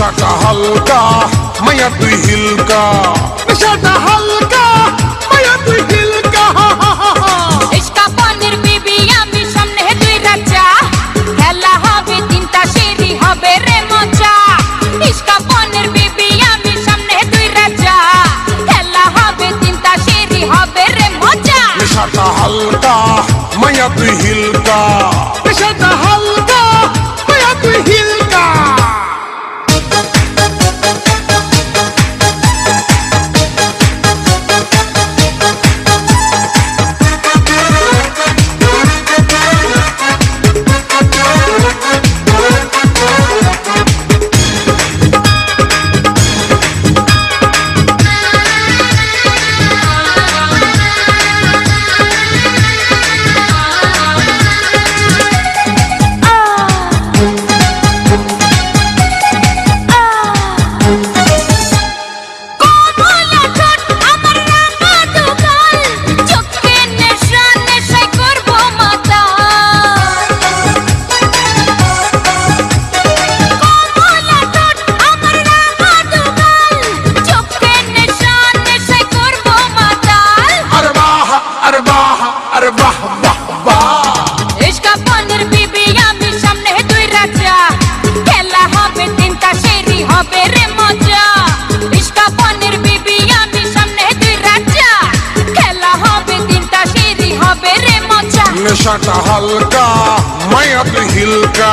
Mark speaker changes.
Speaker 1: নেশাটা হালকা মায়া তুই হিলকা নেশাটা হালকা মায়া তুই হিলকা
Speaker 2: ইশকা পানির বিবি আমি সামনে দুই রাজা খেলা হবে তিনটা সিঁড়ি হবে রে মজা ইশকা পানির বিবি আমি সামনে দুই রাজা খেলা হবে তিনটা সিঁড়ি হবে রে মজা
Speaker 1: নেশাটা হালকা মায়া তুই হিলকা নেশাটা নেশাটা হালকা মায়া তুই হিলকা।